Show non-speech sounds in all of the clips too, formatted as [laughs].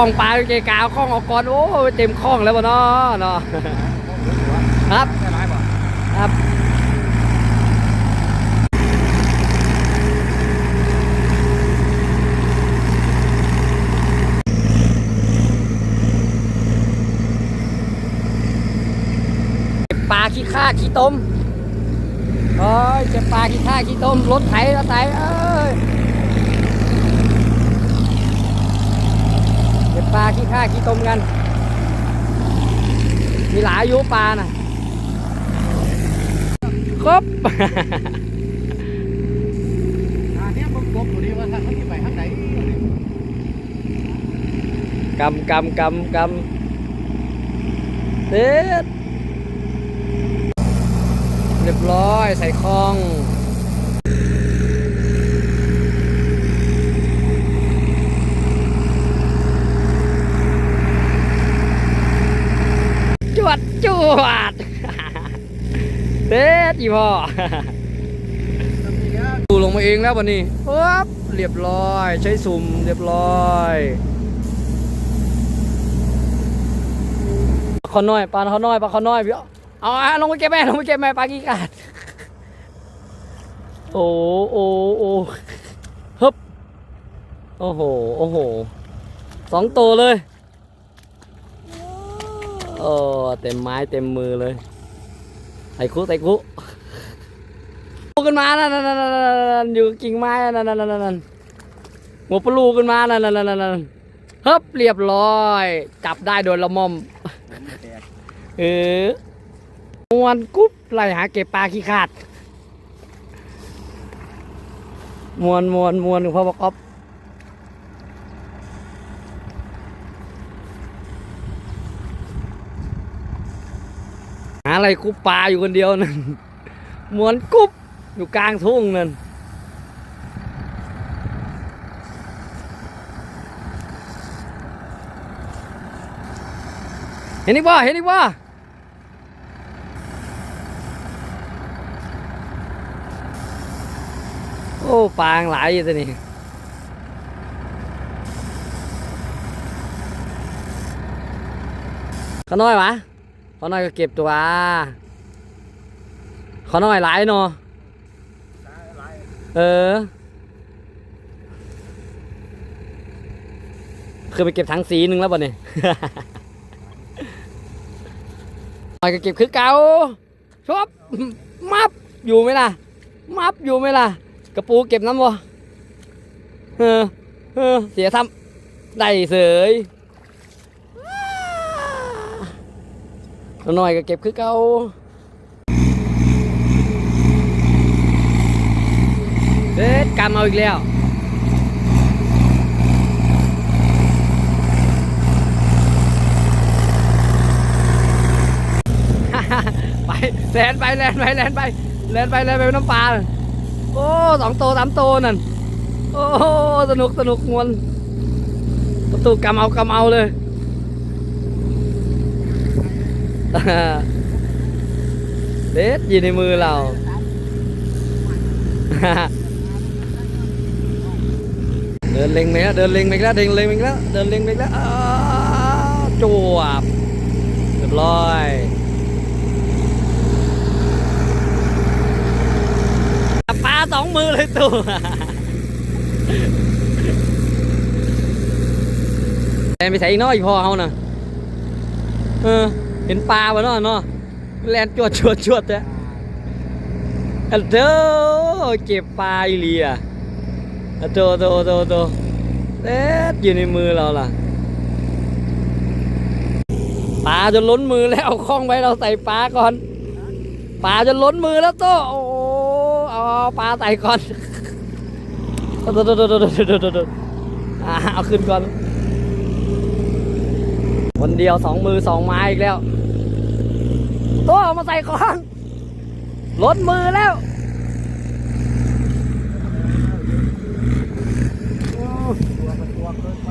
ล้องปลาเกกาวกล้องออกก่อนโอ้เต็มคล้องแล้วบ่เนาะเนาะครับครับปลาขี้ข้าขี้ต้มโอ้ยเก็บปลาขี้ข้าขี้ต้มรถไถรถไถเอ้ยเก็บ ปลาขี้ข้าขี้ต้มกัน มีหลายอายุปลาน่ะครบนี่มึงกบอยู่ดีว่าทางเขาที่ไปทางไหนกำกำกำกำเด็ดเรียบร้อยใส่คลอง จวดจวดเด็ดอีพ่อดูลงมาเองแล้ววันนี้ปั๊บเรียบร้อย ใช้สุ่มเรียบร้อยปลาเขาน้อยปลาเขาน้อยปลาเขาน้อยพี่เอาอะลงไปเก็บแม่ลงไปเก็บแม่ปลากี่กาดโอ้โอ้โอ้ฮึบโอ้โหโอ้โหสองตัวเลย โอ้เต็มไม้เต็มมือเลยไต่คุไต่คุลูกขึ้นมานั่นนั่นนั่นนั่นอยู่กิ่งไม้นั่นนั่นนั่นนั่นหัวปลูขึ้นมานั่นนั่นนั่นนั่นเฮ้บเรียบร้อย จับได้โดนละม่อมเออมวนกุ๊บไล่หาเก็บปลาขี้ขาดมวนมวนมวนพ่อบอกอ๊อฟาอะไรกุบปลาอยู่คนเดียวนั่นมวนกุ๊บอยู่กลางทุ่งนั่นเห็นอีกบ่เห็นอีกบ่โอ้ปลางหลายอยู่ตัวนี้เขาน้อยวะ เขาน้อยก็เก็บตัวเขาน้อยหลายเนาะเออ คือไปเก็บถังสีหนึ่งแล้วบ่เนี่ยหน่อยก็เก็บคือเก่าชอบมับอยู่ไหมล่ะ มับอยู่ไหมล่ะ กระปูเก็บน้ำบ่เออเออเสียทำได้เสย หน่อยก็เก็บคือเก่าเด็ดกำเอาอีกแล้วไปแลนไปแลนไปแลนไปแลนไปแลนไปน้ำปลาโอ้สองโตสามโตนั่นโอ้สนุกสนุกมวนประตูกำเอากำเอาเลย [laughs] Tết gì đi mưa lào [laughs] Đơn linh mấy đơn lên mấy đó, đơn lên mấy đó, đơn lên mấy đó. À, chùa. Được rồi Phá tóng mưa lên tù [laughs] Em bị thấy nó gì phò không nè? Ừ เป็นปลาวะเนาะเนาะแลนจวดจวดจวดเนี่อันเด้อเก็บปลาอีเลียอันโตโตโตโตเด็ดอยู่ในมือเราล่ะปลาจะล้นมือแล้วเอาคล้องไว้เราใส่ปลาก่อนปลาจะล้นมือแล้วโตโอ้เอาปลาใส่ก่อนโตโตโตโตโตโตโตเอาขึ้นก่อนคนเดียวสองมือสองไม้อีกแล้ว ตเอามาใส่ก่อนล้นมือแล้วไป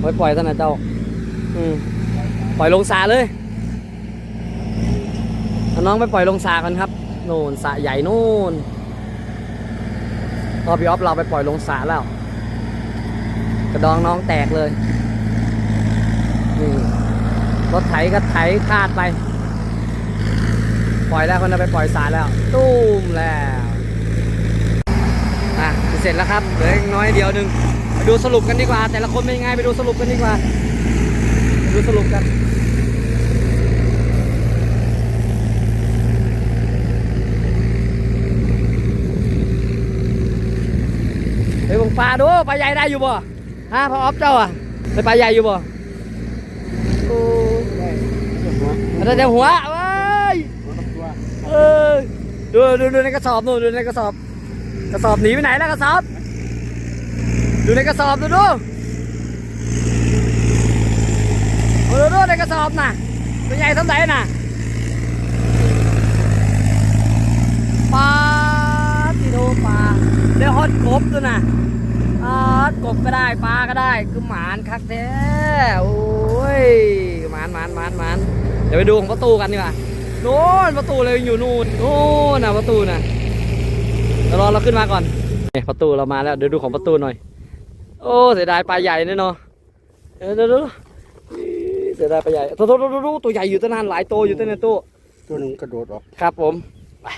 เว้ยปล่อยท่านนะเจ้า อืมปล่อยลงสาเลยน้องไปปล่อยลงสากันครับ โน่นสระใหญ่นู่นพอพี่ออฟเราไปปล่อยลงสาแล้ว กระดองน้องแตกเลย รถไถก็ไถคาดไป ปล่อยแล้วคนเอาไปปล่อยสารแล้ว ตุ้มแล้วอะเสร็จแล้วครับเหลือน้อยเดียวหนึ่งดูสรุปกันดีกว่า แต่ละคนเป็นยังไงไปดูสรุปกันดีกว่า ดูสรุปกันเฮ้ยมึงปลาดูปลาใหญ่ได้อยู่บ่ฮะพอออฟเจ้าอะได้ปลาใหญ่อยู่บ่โอ้ ได้แต่หัวว้ยเออดูดูดูในกระสอบนู่นดูในกระสอบ กระสอบหนีไปไหนแล้วกระสอบ ดูในกระสอบดูดูดูดูในกระสอบน่ะตัวใหญ่เท่าไหร่น่ะปลาที่ดูปลาเดี๋ยวฮอดกบตัวน่ะอ่ากบก็ได้ปลาก็ได้คือหมานคักแท้โอ้ยหมานหมานหมานหมาน เดี๋ยวไปดูของประตูกันดีกว่าโน่นประตูเลยอยู่นู่นโน่นน่ะประตูน่ะเดี๋ยวรอเราขึ้นมาก่อนนี่ประตูเรามาแล้วเดี๋ยวดูของประตูหน่อย โอ้เสียดายปลาใหญ่เนี่ยเนาะเดี๋ยวเดี๋ยวเดี๋ยวเสียดายปลาใหญ่ตัวตัวตัวตัวตัวใหญ่อยู่ตั้งนานหลายตัวอยู่ตั้งนานตัวตัวหนึงกระโดดออกครับผมไป